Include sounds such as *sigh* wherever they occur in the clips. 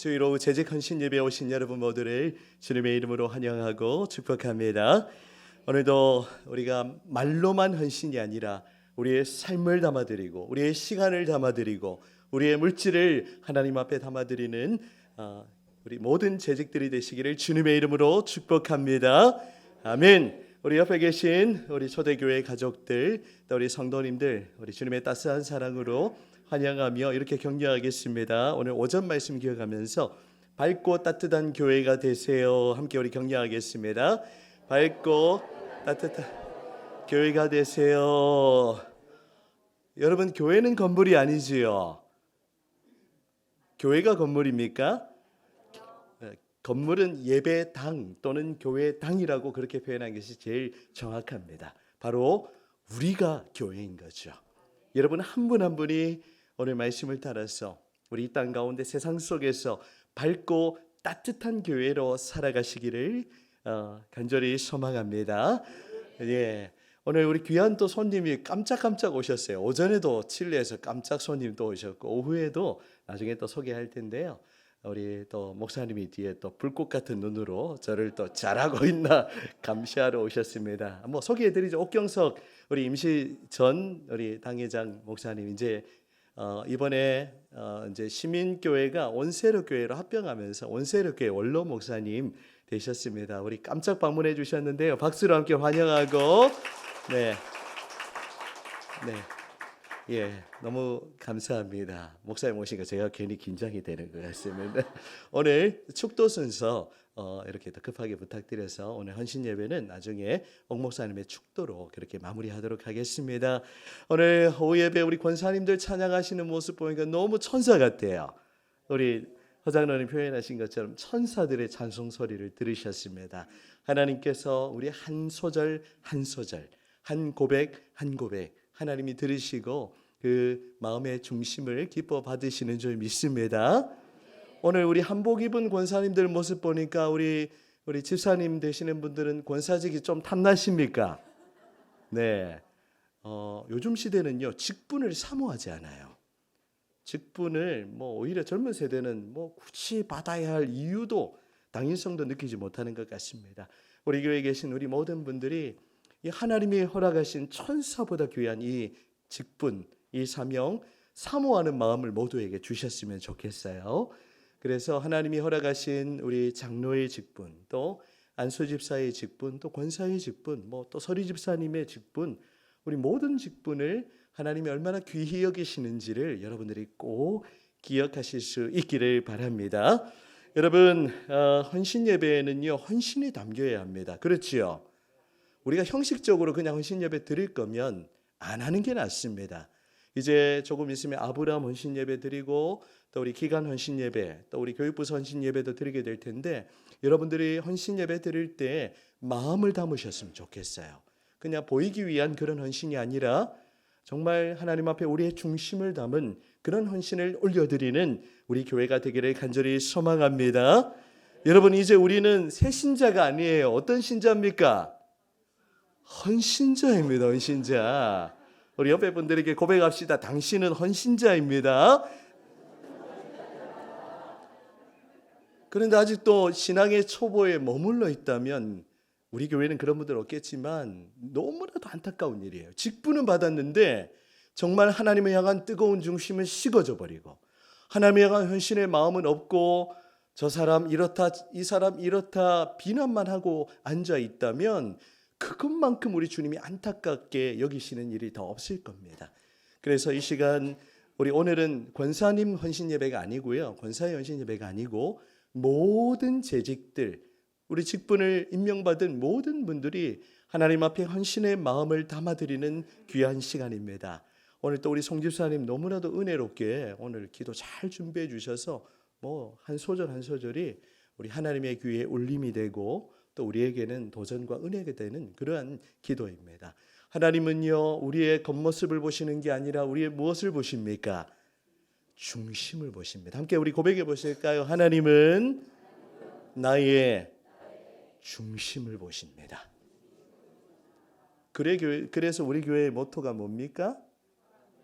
주일 오후 재직 헌신 예배 오신 여러분 모두를 주님의 이름으로 환영하고 축복합니다. 오늘도 우리가 말로만 헌신이 아니라 우리의 삶을 담아드리고 우리의 시간을 담아드리고 우리의 물질을 하나님 앞에 담아드리는 어, 우리 모든 재직들이 되시기를 주님의 이름으로 축복합니다. 아멘. 우리 옆에 계신 우리 초대교회 가족들, 또 우리 성도님들, 우리 주님의 따스한 사랑으로 환영하며 이렇게 격려하겠습니다. 오늘 오전 말씀 기억하면서 밝고 따뜻한 교회가 되세요. 함께 우리 격려하겠습니다. 밝고 따뜻한 교회가 되세요. 여러분 교회는 건물이 아니지요. 교회가 건물입니까? 건물은 예배당 또는 교회당이라고 그렇게 표현한 것이 제일 정확합니다. 바로 우리가 교회인 거죠. 여러분 한 분한 분이 오늘 말씀을 따라서 우리 이 땅 가운데 세상 속에서 밝고 따뜻한 교회로 살아가시기를 어, 간절히 소망합니다. 예. 오늘 우리 귀한 또 손님이 깜짝깜짝 오셨어요. 오전에도 칠레에서 깜짝 손님 또 오셨고 오후에도 나중에 또 소개할 텐데요. 우리 또 목사님이 뒤에 또 불꽃 같은 눈으로 저를 또 잘하고 *laughs* 있나 감시하러 오셨습니다. 뭐 소개해드리죠. 옥경석 우리 임시 전 우리 당회장 목사님 이제 어, 이번에 어, 이제 시민교회가 온세로 교회로 합병하면서 온세로 교회 원로 목사님 되셨습니다. 우리 깜짝 방문해 주셨는데요. 박수로 함께 환영하고 네. 네. 예, 너무 감사합니다. 목사님 오시니까 제가 괜히 긴장이 되는 것 같습니다. *laughs* 오늘 축도 순서 어, 이렇게 더 급하게 부탁드려서 오늘 헌신 예배는 나중에 옥 목사님의 축도로 그렇게 마무리하도록 하겠습니다. 오늘 오후 예배 우리 권사님들 찬양하시는 모습 보니까 너무 천사 같아요. 우리 허장로님 표현하신 것처럼 천사들의 찬송 소리를 들으셨습니다. 하나님께서 우리 한 소절 한 소절, 한 고백 한 고백 하나님이 들으시고 그 마음의 중심을 기뻐 받으시는 줄 믿습니다. 오늘 우리 한복 입은 권사님들 모습 보니까 우리 우리 집사님 되시는 분들은 권사직이 좀 탐나십니까? 네. 어, 요즘 시대는요 직분을 사모하지 않아요. 직분을 뭐 오히려 젊은 세대는 뭐 굳이 받아야 할 이유도 당연성도 느끼지 못하는 것 같습니다. 우리 교회에 계신 우리 모든 분들이 이 하나님이 허락하신 천사보다 귀한 이 직분, 이 사명 사모하는 마음을 모두에게 주셨으면 좋겠어요. 그래서 하나님이 허락하신 우리 장로의 직분, 또 안수 집사의 직분, 또 권사의 직분, 뭐 또 서리 집사님의 직분, 우리 모든 직분을 하나님이 얼마나 귀히 여기시는지를 여러분들이 꼭 기억하실 수 있기를 바랍니다. 여러분 어, 헌신 예배에는요 헌신이 담겨야 합니다. 그렇지요. 우리가 형식적으로 그냥 헌신 예배 드릴 거면 안 하는 게 낫습니다. 이제 조금 있으면 아브라함 헌신 예배 드리고 또 우리 기간 헌신 예배, 또 우리 교육부 헌신 예배도 드리게 될 텐데 여러분들이 헌신 예배 드릴 때 마음을 담으셨으면 좋겠어요. 그냥 보이기 위한 그런 헌신이 아니라 정말 하나님 앞에 우리의 중심을 담은 그런 헌신을 올려드리는 우리 교회가 되기를 간절히 소망합니다. 여러분 이제 우리는 새 신자가 아니에요. 어떤 신자입니까? 헌신자입니다. 헌신자. 우리 옆에 분들에게 고백합시다. 당신은 헌신자입니다. 그런데 아직도 신앙의 초보에 머물러 있다면 우리 교회는 그런 분들 없겠지만 너무나도 안타까운 일이에요. 직분은 받았는데 정말 하나님을 향한 뜨거운 중심은 식어져 버리고 하나님을 향한 헌신의 마음은 없고 저 사람 이렇다 이 사람 이렇다 비난만 하고 앉아 있다면 그것만큼 우리 주님이 안타깝게 여기시는 일이 더 없을 겁니다. 그래서 이 시간 우리 오늘은 권사님 헌신 예배가 아니고요. 권사의 헌신 예배가 아니고 모든 재직들 우리 직분을 임명받은 모든 분들이 하나님 앞에 헌신의 마음을 담아드리는 귀한 시간입니다. 오늘 또 우리 송집사님 너무나도 은혜롭게 오늘 기도 잘 준비해 주셔서 뭐 한 소절 한 소절이 우리 하나님의 귀에 울림이 되고 또 우리에게는 도전과 은혜가 되는 그러한 기도입니다. 하나님은요 우리의 겉모습을 보시는 게 아니라 우리의 무엇을 보십니까? 중심을 보십니다. 함께 우리 고백해 보실까요? 하나님은 나의 중심을 보십니다. 그래서 우리 교회의 모토가 뭡니까?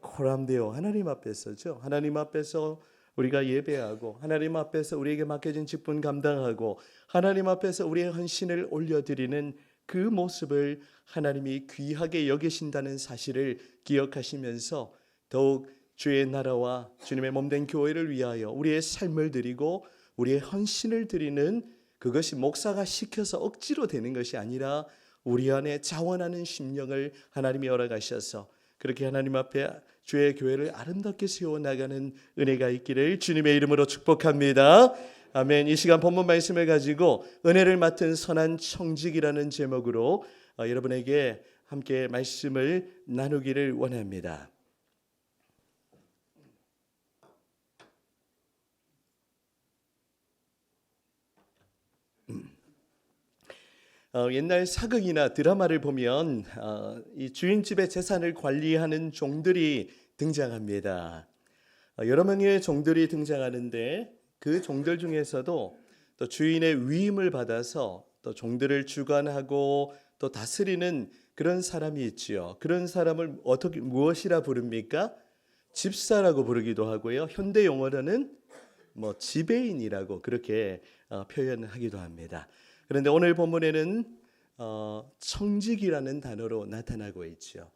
코람데오 하나님 앞에서죠. 하나님 앞에서 우리가 예배하고 하나님 앞에서 우리에게 맡겨진 직분 감당하고 하나님 앞에서 우리의 헌신을 올려드리는 그 모습을 하나님이 귀하게 여기신다는 사실을 기억하시면서 더욱 주의 나라와 주님의 몸된 교회를 위하여 우리의 삶을 드리고 우리의 헌신을 드리는 그것이 목사가 시켜서 억지로 되는 것이 아니라 우리 안에 자원하는 심령을 하나님이 허락하셔서 그렇게 하나님 앞에 주의 교회를 아름답게 세워 나가는 은혜가 있기를 주님의 이름으로 축복합니다. 아멘. 이 시간 본문 말씀을 가지고 은혜를 맡은 선한 청직이라는 제목으로 어, 여러분에게 함께 말씀을 나누기를 원합니다. 어, 옛날 사극이나 드라마를 보면 어, 이 주인집의 재산을 관리하는 종들이 등장합니다. 어, 여러 명의 종들이 등장하는데 그 종들 중에서도 또 주인의 위임을 받아서 또 종들을 주관하고 또 다스리는 그런 사람이 있지요. 그런 사람을 어떻게 무엇이라 부릅니까? 집사라고 부르기도 하고요. 현대 용어로는 뭐 지배인이라고 그렇게 어, 표현하기도 합니다. 그런데 오늘 본문에는 어, 청직이라는 단어로 나타나고 있죠.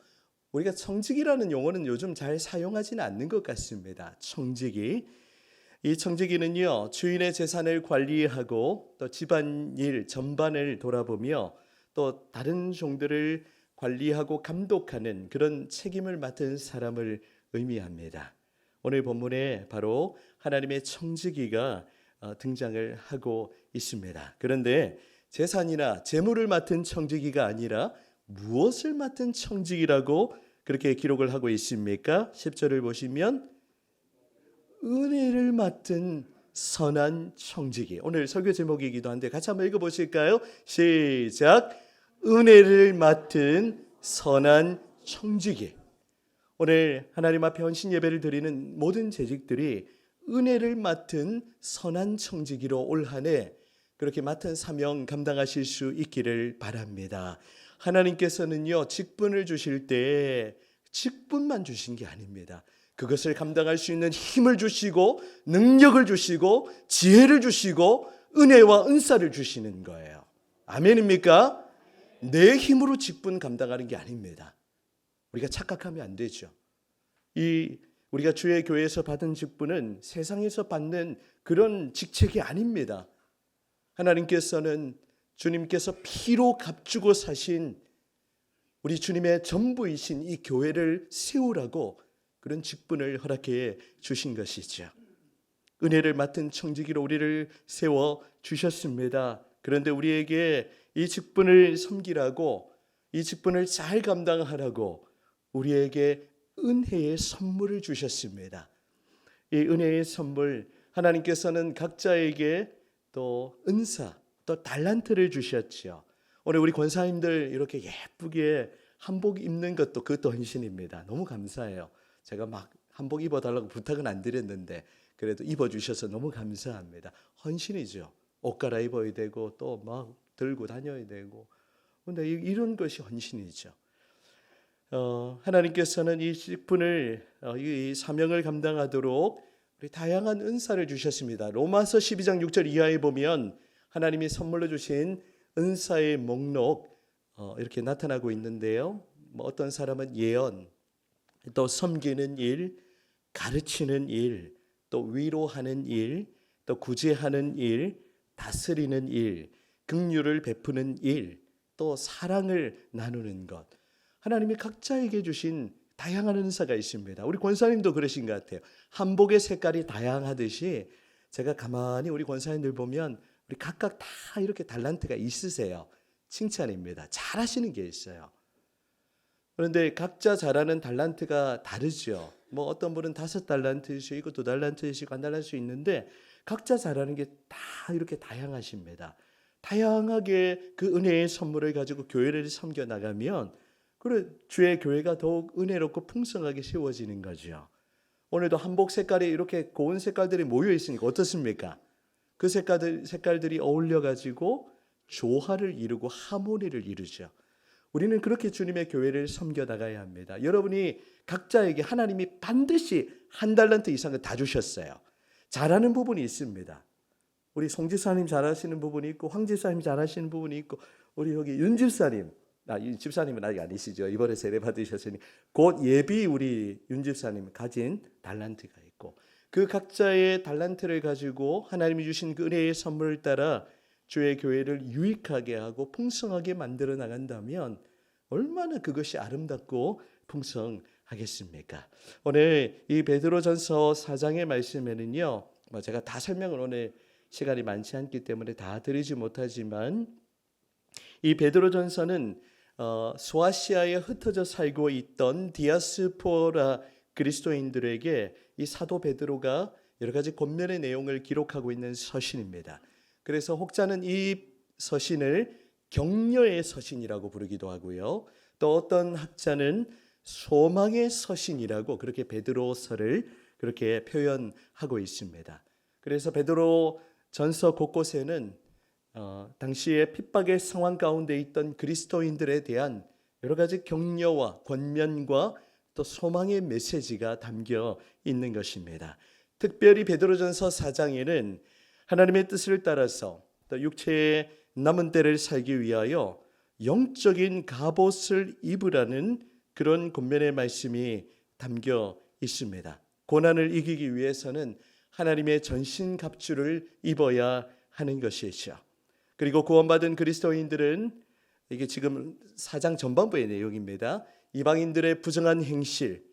우리가 청직이라는 용어는 요즘 잘 사용하지는 않는 것 같습니다. 청직이 이 청지기는요 주인의 재산을 관리하고 또 집안일 전반을 돌아보며 또 다른 종들을 관리하고 감독하는 그런 책임을 맡은 사람을 의미합니다. 오늘 본문에 바로 하나님의 청지기가 어, 등장을 하고 있습니다. 그런데 재산이나 재물을 맡은 청지기가 아니라 무엇을 맡은 청지기라고 그렇게 기록을 하고 있습니까? 10절을 보시면 은혜를 맡은 선한 청지기. 오늘 설교 제목이기도 한데 같이 한번 읽어 보실까요? 시작. 은혜를 맡은 선한 청지기. 오늘 하나님 앞에 헌신 예배를 드리는 모든 재직들이 은혜를 맡은 선한 청지기로 올 한해 그렇게 맡은 사명 감당하실 수 있기를 바랍니다. 하나님께서는요 직분을 주실 때 직분만 주신 게 아닙니다. 그것을 감당할 수 있는 힘을 주시고 능력을 주시고 지혜를 주시고 은혜와 은사를 주시는 거예요. 아멘입니까? 내 힘으로 직분 감당하는 게 아닙니다. 우리가 착각하면 안 되죠. 이 우리가 주의 교회에서 받은 직분은 세상에서 받는 그런 직책이 아닙니다. 하나님께서는 주님께서 피로 값주고 사신 우리 주님의 전부이신 이 교회를 세우라고 그런 직분을 허락해 주신 것이죠. 은혜를 맡은 청지기로 우리를 세워 주셨습니다. 그런데 우리에게 이 직분을 섬기라고 이 직분을 잘 감당하라고 우리에게 은혜의 선물을 주셨습니다. 이 은혜의 선물 하나님께서는 각자에게 또 은사 또 달란트를 주셨지요. 오늘 우리 권사님들 이렇게 예쁘게 한복 입는 것도 그것도 헌신입니다. 너무 감사해요. 제가 막 한복 입어달라고 부탁은 안 드렸는데 그래도 입어주셔서 너무 감사합니다. 헌신이죠. 옷 갈아입어야 되고 또 막 들고 다녀야 되고 근데 이런 것이 헌신이죠. 어, 하나님께서는 이 직분을 어, 이 사명을 감당하도록 우리 다양한 은사를 주셨습니다. 로마서 12장 6절 이하에 보면 하나님이 선물로 주신 은사의 목록 어, 이렇게 나타나고 있는데요. 뭐 어떤 사람은 예언, 또 섬기는 일, 가르치는 일, 또 위로하는 일, 또 구제하는 일, 다스리는 일, 긍휼을 베푸는 일, 또 사랑을 나누는 것. 하나님이 각자에게 주신 다양한 은사가 있습니다. 우리 권사님도 그러신 것 같아요. 한복의 색깔이 다양하듯이 제가 가만히 우리 권사님들 보면 우리 각각 다 이렇게 달란트가 있으세요. 칭찬입니다. 잘하시는 게 있어요. 그런데 각자 잘하는 달란트가 다르죠. 뭐 어떤 분은 다섯 달란트이시고 두 달란트이시고 한 달란트 있는데 각자 잘하는 게 다 이렇게 다양하십니다. 다양하게 그 은혜의 선물을 가지고 교회를 섬겨 나가면 그래 주의 교회가 더욱 은혜롭고 풍성하게 세워지는 거죠. 오늘도 한복 색깔이 이렇게 고운 색깔들이 모여 있으니까 어떻습니까? 그 색깔들 색깔들이 어울려 가지고 조화를 이루고 하모니를 이루죠. 우리는 그렇게 주님의 교회를 섬겨 나가야 합니다. 여러분이 각자에게 하나님이 반드시 한 달란트 이상을 다 주셨어요. 잘하는 부분이 있습니다. 우리 송 집사님 잘하시는 부분이 있고 황 집사님 잘하시는 부분이 있고 우리 여기 윤 집사님 아, 윤 집사님은 아직 아니시죠. 이번에 세례 받으셨으니 곧 예비 우리 윤 집사님 가진 달란트가 있고 그 각자의 달란트를 가지고 하나님이 주신 그 은혜의 선물을 따라 주의 교회를 유익하게 하고 풍성하게 만들어 나간다면 얼마나 그것이 아름답고 풍성하겠습니까? 오늘 이 베드로전서 4장의 말씀에는요. 뭐 제가 다 설명을 오늘 시간이 많지 않기 때문에 다 드리지 못하지만 이 베드로전서는 어, 소아시아에 흩어져 살고 있던 디아스포라 그리스도인들에게 이 사도 베드로가 여러 가지 권면의 내용을 기록하고 있는 서신입니다. 그래서 혹자는 이 서신을 격려의 서신이라고 부르기도 하고요. 또 어떤 학자는 소망의 서신이라고 그렇게 베드로서를 그렇게 표현하고 있습니다. 그래서 베드로 전서 곳곳에는 어, 당시에 핍박의 상황 가운데 있던 그리스도인들에 대한 여러 가지 격려와 권면과 또 소망의 메시지가 담겨 있는 것입니다. 특별히 베드로전서 4장에는 하나님의 뜻을 따라서 또 육체의 남은 때를 살기 위하여 영적인 갑옷을 입으라는 그런 권면의 말씀이 담겨 있습니다. 고난을 이기기 위해서는 하나님의 전신 갑주를 입어야 하는 것이죠. 그리고 구원받은 그리스도인들은 이게 지금 사장 전반부의 내용입니다. 이방인들의 부정한 행실,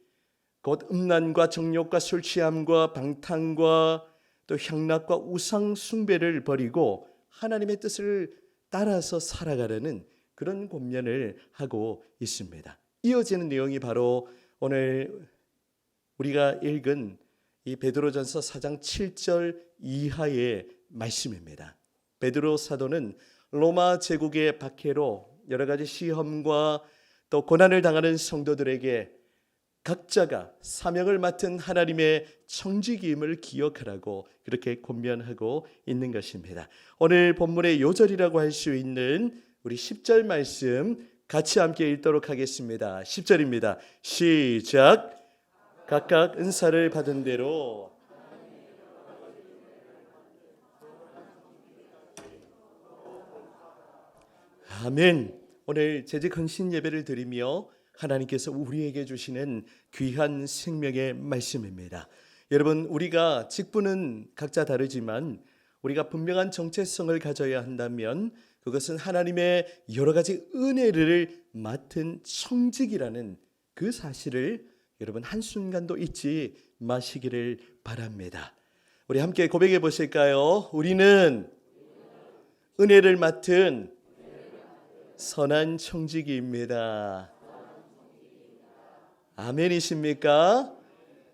곧 음란과 정욕과 술 취함과 방탕과 또 향락과 우상 숭배를 버리고 하나님의 뜻을 따라서 살아가려는 그런 권면을 하고 있습니다. 이어지는 내용이 바로 오늘 우리가 읽은 이 베드로전서 4장 7절 이하의 말씀입니다. 베드로 사도는 로마 제국의 박해로 여러 가지 시험과 또 고난을 당하는 성도들에게 각자가 사명을 맡은 하나님의 청지기임을 기억하라고 그렇게 권면하고 있는 것입니다. 오늘 본문의 요절이라고 할 수 있는 우리 10절 말씀 같이 함께 읽도록 하겠습니다. 10절입니다. 시작. 각각 은사를 받은 대로 아멘. 오늘 재직 헌신 예배를 드리며 하나님께서 우리에게 주시는 귀한 생명의 말씀입니다. 여러분, 우리가 직분은 각자 다르지만 우리가 분명한 정체성을 가져야 한다면 그것은 하나님의 여러 가지 은혜를 맡은 청직이라는 그 사실을 여러분 한순간도 잊지 마시기를 바랍니다. 우리 함께 고백해 보실까요? 우리는 은혜를 맡은 선한 청지기입니다. 아멘이십니까?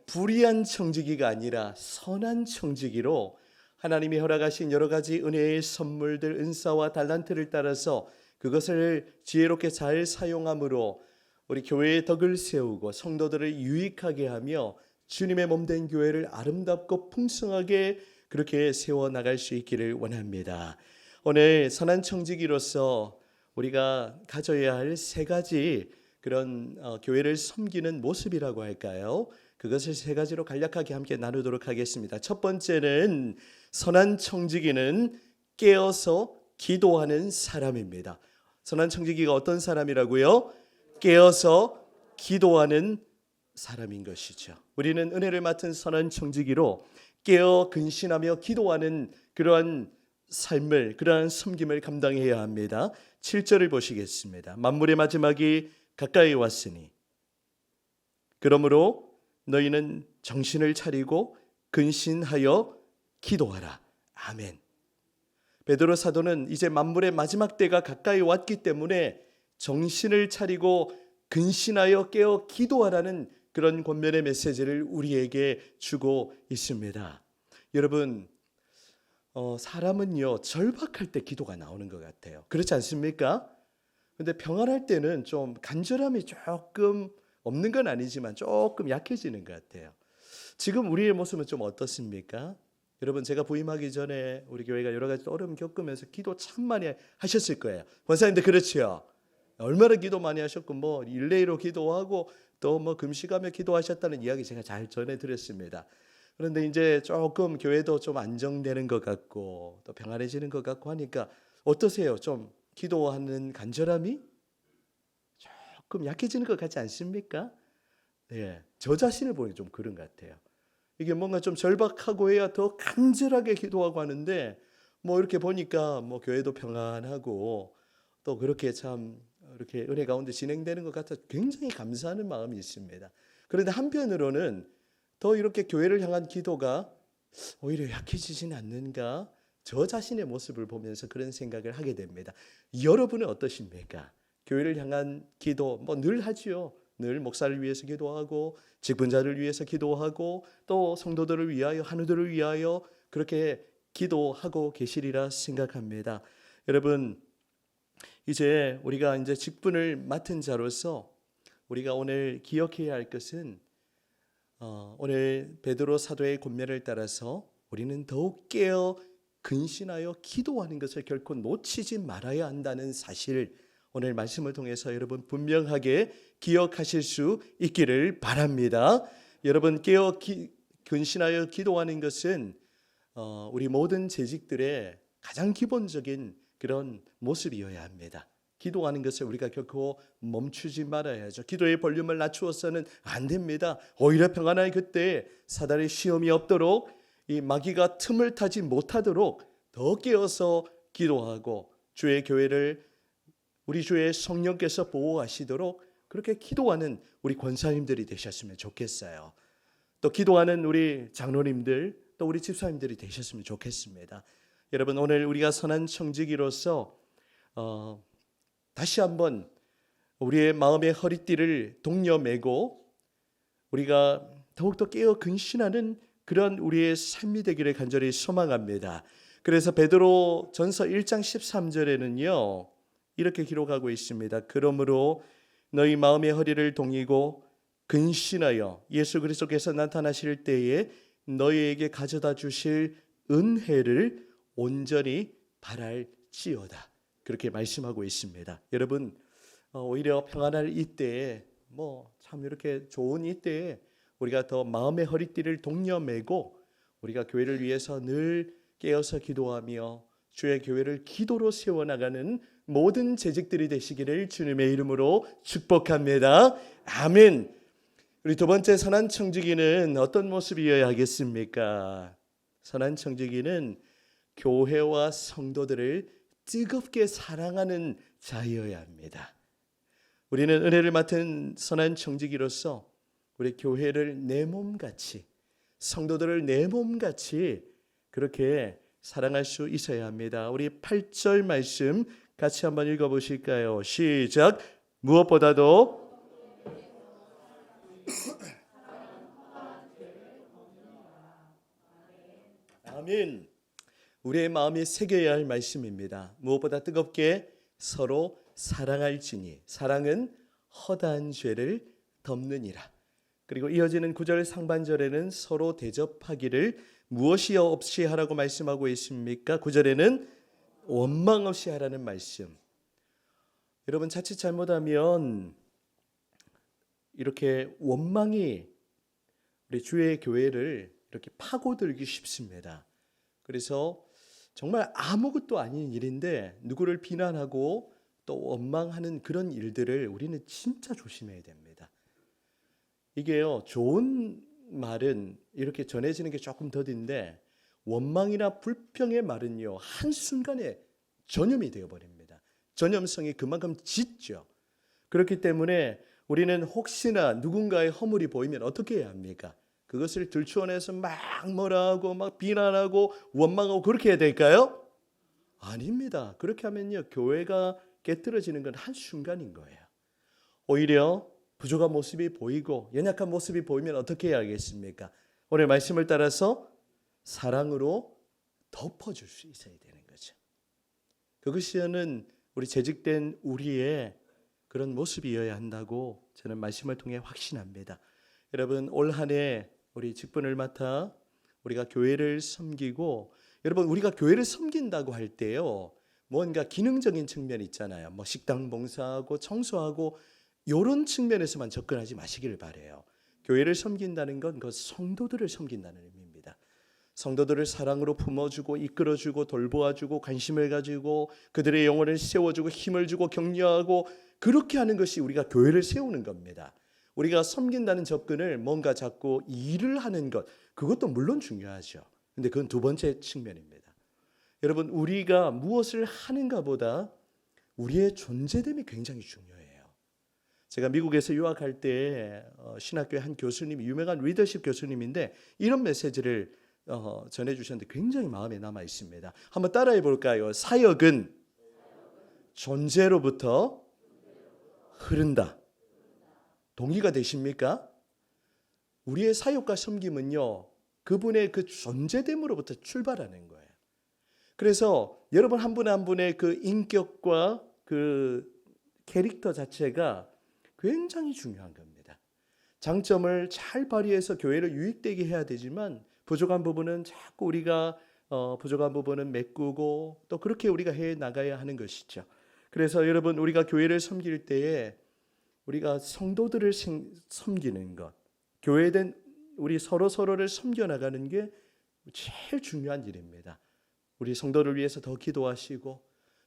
불의한 청지기가 아니라 선한 청지기로 하나님이 허락하신 여러 가지 은혜의 선물들, 은사와 달란트를 따라서 그것을 지혜롭게 잘 사용함으로 우리 교회의 덕을 세우고 성도들을 유익하게 하며 주님의 몸된 교회를 아름답고 풍성하게 그렇게 세워 나갈 수 있기를 원합니다. 오늘 선한 청지기로서 우리가 가져야 할 세 가지 그런 어, 교회를 섬기는 모습이라고 할까요? 그것을 세 가지로 간략하게 함께 나누도록 하겠습니다. 첫 번째는 선한 청지기는 깨어서 기도하는 사람입니다. 선한 청지기가 어떤 사람이라고요? 깨어서 기도하는 사람인 것이죠. 우리는 은혜를 맡은 선한 청지기로 깨어 근신하며 기도하는 그러한 삶을 그러한 섬김을 감당해야 합니다. 7절을 보시겠습니다. 만물의 마지막이 가까이 왔으니 그러므로 너희는 정신을 차리고 근신하여 기도하라. 아멘. 베드로 사도는 이제 만물의 마지막 때가 가까이 왔기 때문에 정신을 차리고 근신하여 깨어 기도하라는 그런 권면의 메시지를 우리에게 주고 있습니다. 여러분, 어, 사람은요 절박할 때 기도가 나오는 것 같아요. 그렇지 않습니까? 근데 평안할 때는 좀 간절함이 조금 없는 건 아니지만 조금 약해지는 것 같아요. 지금 우리의 모습은 좀 어떻습니까? 여러분 제가 부임하기 전에 우리 교회가 여러 가지 어려움 겪으면서 기도 참 많이 하셨을 거예요. 권사님들 그렇지요. 얼마나 기도 많이 하셨고 뭐 일레이로 기도하고 또 뭐 금식하며 기도하셨다는 이야기 제가 잘 전해 드렸습니다. 그런데 이제 조금 교회도 좀 안정되는 것 같고 또 평안해지는 것 같고 하니까 어떠세요? 좀 기도하는 간절함이 조금 약해지는 것 같지 않습니까? 예, 저 자신을 보니 좀 그런 것 같아요. 이게 뭔가 좀 절박하고 해야 더 간절하게 기도하고 하는데 뭐 이렇게 보니까 뭐 교회도 평안하고 또 그렇게 참 이렇게 은혜 가운데 진행되는 것 같아 굉장히 감사하는 마음이 있습니다. 그런데 한편으로는 더 이렇게 교회를 향한 기도가 오히려 약해지지는 않는가? 저 자신의 모습을 보면서 그런 생각을 하게 됩니다. 여러분은 어떠십니까? 교회를 향한 기도 뭐 늘 하지요. 늘 목사를 위해서 기도하고 직분자를 위해서 기도하고 또 성도들을 위하여 한우들을 위하여 그렇게 기도하고 계시리라 생각합니다. 여러분 이제 우리가 이제 직분을 맡은 자로서 우리가 오늘 기억해야 할 것은 어, 오늘 베드로 사도의 권면을 따라서 우리는 더욱 깨어 근신하여 기도하는 것을 결코 놓치지 말아야 한다는 사실 오늘 말씀을 통해서 여러분 분명하게 기억하실 수 있기를 바랍니다. 여러분 깨어 기, 근신하여 기도하는 것은 어, 우리 모든 재직들의 가장 기본적인 그런 모습이어야 합니다. 기도하는 것을 우리가 결코 멈추지 말아야죠. 기도의 볼륨을 낮추어서는 안 됩니다. 오히려 평안할 그때 사단의 시험이 없도록 이 마귀가 틈을 타지 못하도록 더 깨어서 기도하고 주의 교회를 우리 주의 성령께서 보호하시도록 그렇게 기도하는 우리 권사님들이 되셨으면 좋겠어요. 또 기도하는 우리 장로님들 또 우리 집사님들이 되셨으면 좋겠습니다. 여러분 오늘 우리가 선한 청지기로서 어, 다시 한번 우리의 마음의 허리띠를 동여매고 우리가 더욱더 깨어 근신하는 그런 우리의 삶이 되기를 간절히 소망합니다. 그래서 베드로 전서 1장 13절에는요. 이렇게 기록하고 있습니다. 그러므로 너희 마음의 허리를 동이고 근신하여 예수 그리스도께서 나타나실 때에 너희에게 가져다 주실 은혜를 온전히 바랄지어다. 그렇게 말씀하고 있습니다. 여러분 어, 오히려 평안할 이때에 뭐 참 이렇게 좋은 이때에 우리가 더 마음의 허리띠를 동여매고 우리가 교회를 위해서 늘 깨어서 기도하며 주의 교회를 기도로 세워나가는 모든 재직들이 되시기를 주님의 이름으로 축복합니다. 아멘. 우리 두 번째 선한 청지기는 어떤 모습이어야 하겠습니까? 선한 청지기는 교회와 성도들을 뜨겁게 사랑하는 자여야 합니다. 우리는 은혜를 맡은 선한 청지기로서 우리 교회를 내 몸같이 성도들을 내 몸같이 그렇게 사랑할 수 있어야 합니다. 우리 8절 말씀 같이 한번 읽어 보실까요? 시작. 무엇보다도 아멘. 우리의 마음이 새겨야 할 말씀입니다. 무엇보다 뜨겁게 서로 사랑할지니 사랑은 허다한 죄를 덮느니라. 그리고 이어지는 구절 상반절에는 서로 대접하기를 무엇이 없이 하라고 말씀하고 있습니까? 구절에는 원망 없이 하라는 말씀. 여러분 자칫 잘못하면 이렇게 원망이 우리 주의 교회를 이렇게 파고들기 쉽습니다. 그래서 정말 아무것도 아닌 일인데 누구를 비난하고 또 원망하는 그런 일들을 우리는 진짜 조심해야 됩니다. 이게요, 좋은 말은 이렇게 전해지는 게 조금 더딘데 원망이나 불평의 말은요, 한순간에 전염이 되어버립니다. 전염성이 그만큼 짙죠. 그렇기 때문에 우리는 혹시나 누군가의 허물이 보이면 어떻게 해야 합니까? 그것을 들추어내서 막 뭐라 하고 막 비난하고 원망하고 그렇게 해야 될까요? 아닙니다. 그렇게 하면요. 교회가 깨뜨려지는 건 한순간인 거예요. 오히려 부족한 모습이 보이고 연약한 모습이 보이면 어떻게 해야겠습니까? 오늘 말씀을 따라서 사랑으로 덮어줄 수 있어야 되는 거죠. 그것이는 우리 재직된 우리의 그런 모습이어야 한다고 저는 말씀을 통해 확신합니다. 여러분 올 한해 우리 직분을 맡아 우리가 교회를 섬기고 여러분 우리가 교회를 섬긴다고 할 때요 뭔가 기능적인 측면 있잖아요. 뭐 식당 봉사하고 청소하고 이런 측면에서만 접근하지 마시기를 바래요. 교회를 섬긴다는 건 그 성도들을 섬긴다는 의미입니다. 성도들을 사랑으로 품어주고 이끌어주고 돌보아주고 관심을 가지고 그들의 영혼을 세워주고 힘을 주고 격려하고 그렇게 하는 것이 우리가 교회를 세우는 겁니다. 우리가 섬긴다는 접근을 뭔가 자꾸 일을 하는 것 그것도 물론 중요하죠. 근데 그건 두 번째 측면입니다. 여러분 우리가 무엇을 하는가보다 우리의 존재됨이 굉장히 중요해요. 제가 미국에서 유학할 때 어, 신학교의 한 교수님이 유명한 리더십 교수님인데 이런 메시지를 어, 전해 주셨는데 굉장히 마음에 남아 있습니다. 한번 따라해 볼까요? 사역은 존재로부터 흐른다. 동의가 되십니까? 우리의 사역과 섬김은요, 그분의 그 존재됨으로부터 출발하는 거예요. 그래서 여러분 한분한 분의 그 인격과 그 캐릭터 자체가 굉장히 중요한 겁니다. 장점을 잘 발휘해서 교회를 유익되게 해야 되지만 부족한 부분은 자꾸 우리가 어, 부족한 부분은 메꾸고 또 그렇게 우리가 해 나가야 하는 것이죠. 그래서 여러분 우리가 교회를 섬길 때에 우리가 성도들을 생- 섬기는 것, 교회된 우리 서로 서로를 섬겨 나가는 게 제일 중요한 일입니다. 우리 성도를 위해서 더 기도하시고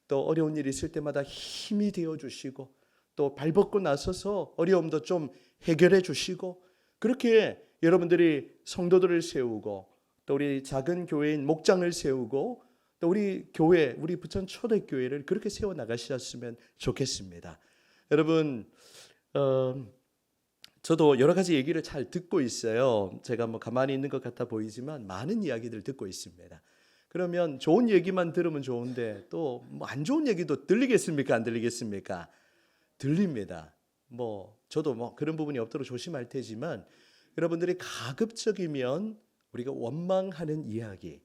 또 어려운 일 있을 때마다 힘이 되어 주시고 또 발벗고 나서서 어려움도 좀 해결해 주시고 그렇게 여러분들이 성도들을 세우고 또 우리 작은 교회인 목장을 세우고 또 우리 교회 우리 부천 초대교회를 그렇게 세워 나가셨으면 좋겠습니다. 여러분 어, 저도 여러 가지 얘기를 잘 듣고 있어요. 제가 뭐 가만히 있는 것 같아 보이지만 많은 이야기들 듣고 있습니다. 그러면 좋은 얘기만 들으면 좋은데 또뭐안 좋은 얘기도 들리겠습니까? 안 들리겠습니까? 들립니다. 뭐 저도 뭐 그런 부분이 없도록 조심할 테지만 여러분들이 가급적이면 우리가 원망하는 이야기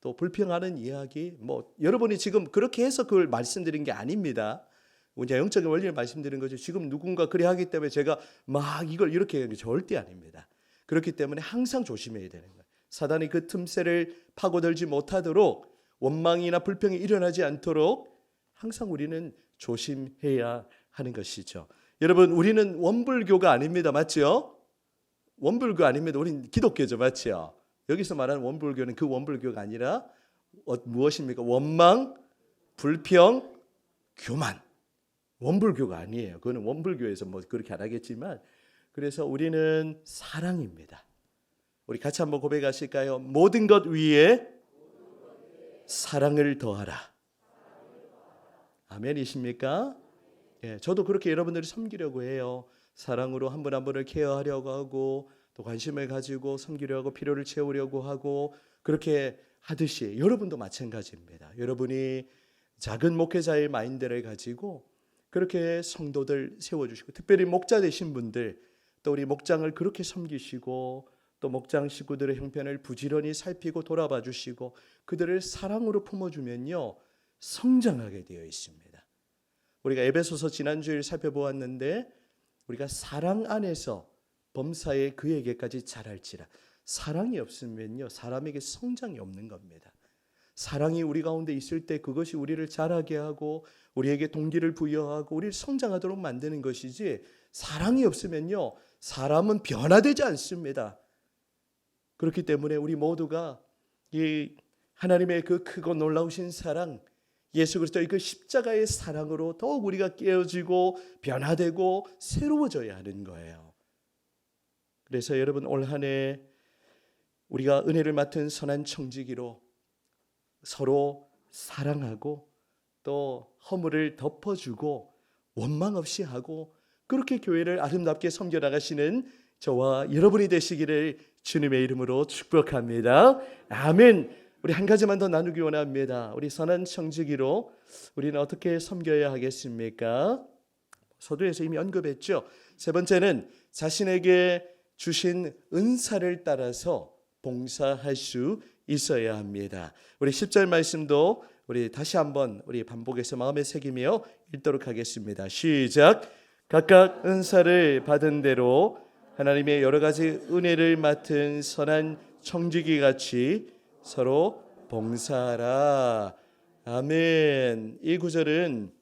또 불평하는 이야기 뭐 여러분이 지금 그렇게 해서 그걸 말씀드린 게 아닙니다. 그냥 영적인 원리를 말씀드린 거죠. 지금 누군가 그래 하기 때문에 제가 막 이걸 이렇게 하는 게 절대 아닙니다. 그렇기 때문에 항상 조심해야 되는 거예요. 사단이 그 틈새를 파고들지 못하도록 원망이나 불평이 일어나지 않도록 항상 우리는 조심해야 하는 것이죠. 여러분, 우리는 원불교가 아닙니다. 맞죠? 원불교 아닙니다. 우리는 기독교죠. 맞죠? 여기서 말하는 원불교는 그 원불교가 아니라 어, 무엇입니까? 원망, 불평, 교만. 원불교가 아니에요. 그거는 원불교에서 뭐 그렇게 안 하겠지만 그래서 우리는 사랑입니다. 우리 같이 한번 고백하실까요? 모든 것 위에 사랑을 더하라. 아멘이십니까? 예, 저도 그렇게 여러분들을 섬기려고 해요. 사랑으로 한 분 한 분을 케어하려고 하고 또 관심을 가지고 섬기려고 필요를 채우려고 하고 그렇게 하듯이 여러분도 마찬가지입니다. 여러분이 작은 목회자의 마인드를 가지고 그렇게 성도들 세워주시고 특별히 목자 되신 분들 또 우리 목장을 그렇게 섬기시고 또 목장 식구들의 형편을 부지런히 살피고 돌아봐 주시고 그들을 사랑으로 품어주면요 성장하게 되어 있습니다. 우리가 에베소서 지난주에 살펴보았는데 우리가 사랑 안에서 범사에 그에게까지 자랄지라 사랑이 없으면요 사람에게 성장이 없는 겁니다. 사랑이 우리 가운데 있을 때 그것이 우리를 자라게 하고 우리에게 동기를 부여하고 우리를 성장하도록 만드는 것이지 사랑이 없으면요 사람은 변화되지 않습니다. 그렇기 때문에 우리 모두가 이 하나님의 그 크고 놀라우신 사랑 예수 그리스도의 그 십자가의 사랑으로 더욱 우리가 깨어지고 변화되고 새로워져야 하는 거예요. 그래서 여러분 올 한해 우리가 은혜를 맡은 선한 청지기로 서로 사랑하고 또 허물을 덮어주고 원망 없이 하고 그렇게 교회를 아름답게 섬겨 나가시는 저와 여러분이 되시기를 주님의 이름으로 축복합니다. 아멘. 우리 한 가지만 더 나누기 원합니다. 우리 선한 청지기로 우리는 어떻게 섬겨야 하겠습니까? 서두에서 이미 언급했죠. 세 번째는 자신에게 주신 은사를 따라서 봉사할 수 있어야 합니다. 우리 10절 말씀도 우리 다시 한번 우리 반복해서 마음에 새기며 읽도록 하겠습니다. 시작. 각각 은사를 받은 대로 하나님의 여러 가지 은혜를 맡은 선한 청지기 같이 서로 봉사하라. 아멘. 이 구절은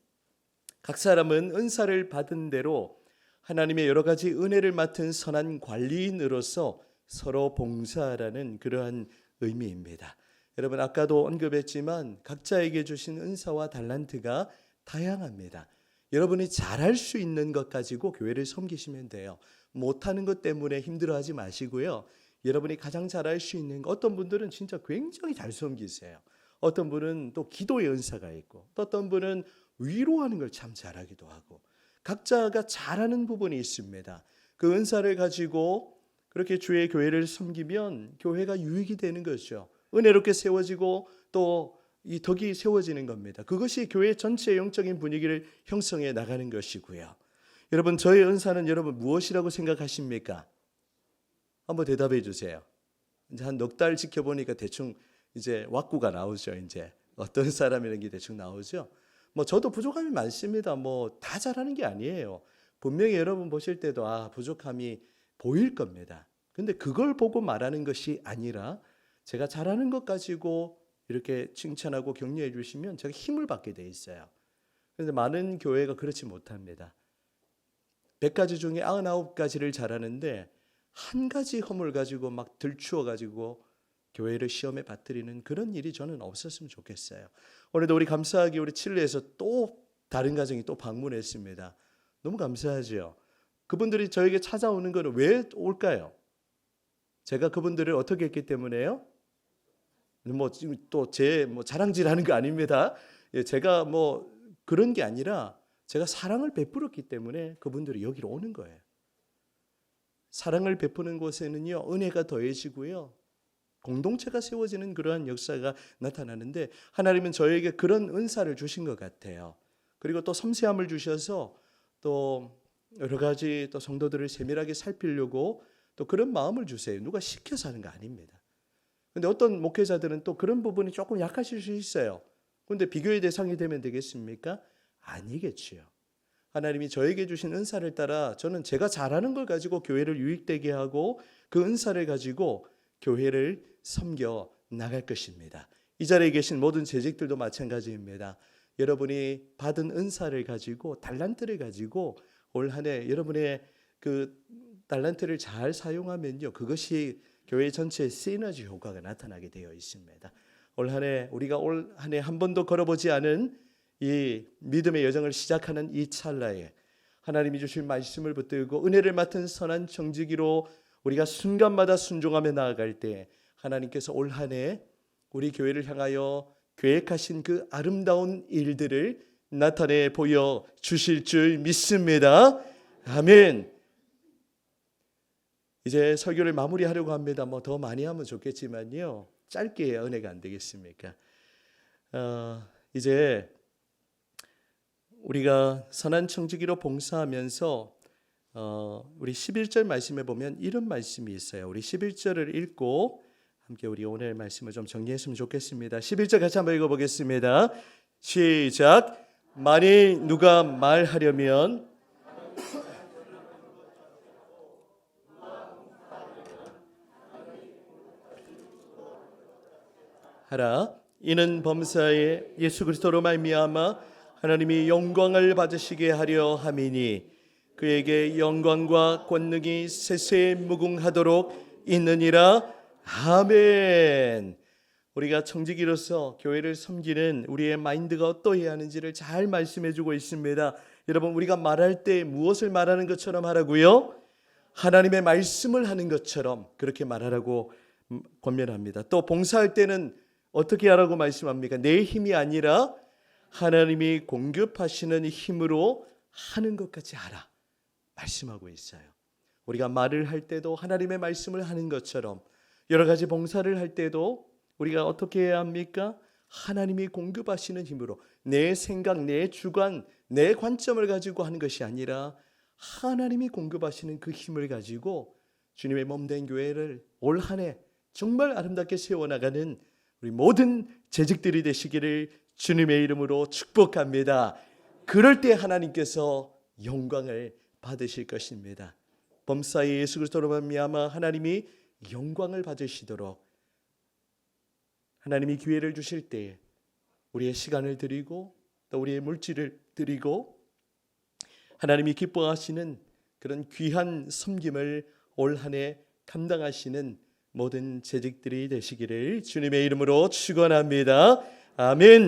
각 사람은 은사를 받은 대로 하나님의 여러 가지 은혜를 맡은 선한 관리인으로서 서로 봉사하라는 그러한 의미입니다. 여러분 아까도 언급했지만 각자에게 주신 은사와 달란트가 다양합니다. 여러분이 잘할 수 있는 것 가지고 교회를 섬기시면 돼요. 못하는 것 때문에 힘들어하지 마시고요. 여러분이 가장 잘할 수 있는 것, 어떤 분들은 진짜 굉장히 잘 섬기세요. 어떤 분은 또 기도의 은사가 있고 또 어떤 분은 위로하는 걸 참 잘하기도 하고 각자가 잘하는 부분이 있습니다. 그 은사를 가지고 그렇게 주의 교회를 섬기면 교회가 유익이 되는 거죠. 은혜롭게 세워지고 또 이 덕이 세워지는 겁니다. 그것이 교회 전체의 영적인 분위기를 형성해 나가는 것이고요. 여러분 저의 은사는 여러분 무엇이라고 생각하십니까? 한번 대답해 주세요. 이제 한 넉 달 지켜보니까 대충 이제 왁구가 나오죠. 이제 어떤 *laughs* 사람이라는 게 대충 나오죠. 뭐 저도 부족함이 많습니다. 뭐 다 잘하는 게 아니에요. 분명히 여러분 보실 때도 아 부족함이 보일 겁니다. 근데 그걸 보고 말하는 것이 아니라 제가 잘하는 것 가지고 이렇게 칭찬하고 격려해 주시면 제가 힘을 받게 돼 있어요. 그런데 많은 교회가 그렇지 못합니다. 100가지 중에 99가지를 잘하는데 한 가지 허물 가지고 막 들추어 가지고 교회를 시험에 받들이는 그런 일이 저는 없었으면 좋겠어요. 오늘도 우리 감사하게 우리 칠레에서 또 다른 가정이 또 방문했습니다. 너무 감사하죠. 그분들이 저에게 찾아오는 거는 왜 올까요? 제가 그분들을 어떻게 했기 때문에요? 뭐 지금 또제 뭐 자랑질하는 거 아닙니다. 예, 제가 뭐 그런 게 아니라 제가 사랑을 베풀었기 때문에 그분들이 여기로 오는 거예요. 사랑을 베푸는 곳에는요 은혜가 더해지고요 공동체가 세워지는 그러한 역사가 나타나는데 하나님은 저에게 그런 은사를 주신 것 같아요. 그리고 또 섬세함을 주셔서 또 여러 가지 또 성도들을 세밀하게 살피려고 또 그런 마음을 주세요. 누가 시켜서 하는 거 아닙니다. 근데 어떤 목회자들은 또 그런 부분이 조금 약하실 수 있어요. 근데 비교의 대상이 되면 되겠습니까? 아니겠지요. 하나님이 저에게 주신 은사를 따라 저는 제가 잘하는 걸 가지고 교회를 유익되게 하고 그 은사를 가지고 교회를 섬겨 나갈 것입니다. 이 자리에 계신 모든 재직들도 마찬가지입니다. 여러분이 받은 은사를 가지고 달란트를 가지고 올 한 해 여러분의 그 달란트를 잘 사용하면요. 그것이 교회 전체의 시너지 효과가 나타나게 되어 있습니다. 올 한 해 우리가 올 한 해 한 번도 걸어보지 않은 이 믿음의 여정을 시작하는 이 찰나에 하나님이 주신 말씀을 붙들고 은혜를 맡은 선한 정직이로 우리가 순간마다 순종하며 나아갈 때 하나님께서 올 한 해 우리 교회를 향하여 계획하신 그 아름다운 일들을 나타내 보여 주실 줄 믿습니다. 아멘. 이제 설교를 마무리하려고 합니다. 뭐 더 많이 하면 좋겠지만요. 짧게 은혜가 안 되겠습니까? 어, 이제 우리가 선한 청지기로 봉사하면서 어, 우리 11절 말씀에 보면 이런 말씀이 있어요. 우리 11절을 읽고 함께 우리 오늘 말씀을 좀 정리했으면 좋겠습니다. 11절 같이 한번 읽어보겠습니다. 시작. 만일 누가 말하려면 하라. 이는 범사에 예수 그리스도로 말미암아 하나님이 영광을 받으시게 하려 함이니 그에게 영광과 권능이 세세 무궁하도록 있느니라. 아멘. 우리가 청지기로서 교회를 섬기는 우리의 마인드가 어떠해야 하는지를 잘 말씀해 주고 있습니다. 여러분 우리가 말할 때 무엇을 말하는 것처럼 하라고요? 하나님의 말씀을 하는 것처럼 그렇게 말하라고 권면합니다. 또 봉사할 때는 어떻게 하라고 말씀합니까? 내 힘이 아니라 하나님이 공급하시는 힘으로 하는 것 같이 하라. 말씀하고 있어요. 우리가 말을 할 때도 하나님의 말씀을 하는 것처럼 여러 가지 봉사를 할 때도 우리가 어떻게 해야 합니까? 하나님이 공급하시는 힘으로 내 생각, 내 주관, 내 관점을 가지고 하는 것이 아니라 하나님이 공급하시는 그 힘을 가지고 주님의 몸된 교회를 올 한 해 정말 아름답게 세워나가는 우리 모든 재직들이 되시기를 주님의 이름으로 축복합니다. 그럴 때 하나님께서 영광을 받으실 것입니다. 범사의 예수 그리스도로 말미암아 하나님이 영광을 받으시도록 하나님이 기회를 주실 때 우리의 시간을 드리고 또 우리의 물질을 드리고 하나님이 기뻐하시는 그런 귀한 섬김을 올 한 해 감당하시는 모든 재직들이 되시기를 주님의 이름으로 축원합니다. 아멘.